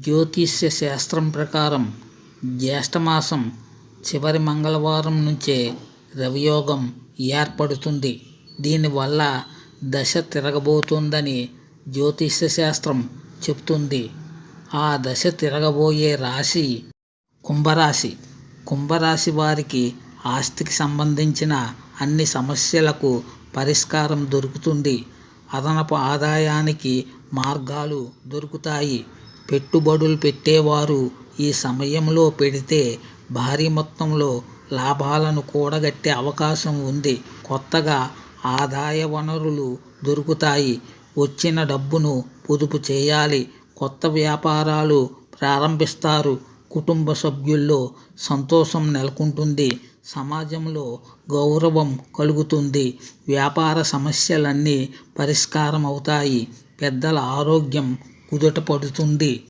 జ్యోతిష్య శాస్త్రం ప్రకారం జ్యేష్ఠమాసం చివరి మంగళవారం నుంచే రవియోగం ఏర్పడుతుంది. దీనివల్ల దశ తిరగబోతుందని జ్యోతిష్య శాస్త్రం చెప్తుంది ఆ దశ తిరగబోయే రాశి కుంభరాశి. కుంభరాశి వారికి ఆస్తికి సంబంధించిన అన్ని సమస్యలకు పరిష్కారం దొరుకుతుంది. అదనపు ఆదాయానికి మార్గాలు దొరుకుతాయి. పెట్టుబడులు పెట్టేవారు. ఈ సమయంలో పెడితే భారీ మొత్తంలో లాభాలను కూడగట్టే అవకాశం ఉంది. కొత్తగా ఆదాయ వనరులు దొరుకుతాయి. వచ్చిన డబ్బును పొదుపు చేయాలి. కొత్త వ్యాపారాలు ప్రారంభిస్తారు. కుటుంబ సభ్యుల్లో సంతోషం నెలకొంటుంది. సమాజంలో గౌరవం కలుగుతుంది. వ్యాపార సమస్యలన్నీ పరిష్కారం అవుతాయి పెద్దల ఆరోగ్యం కుదుట పడుతుంది.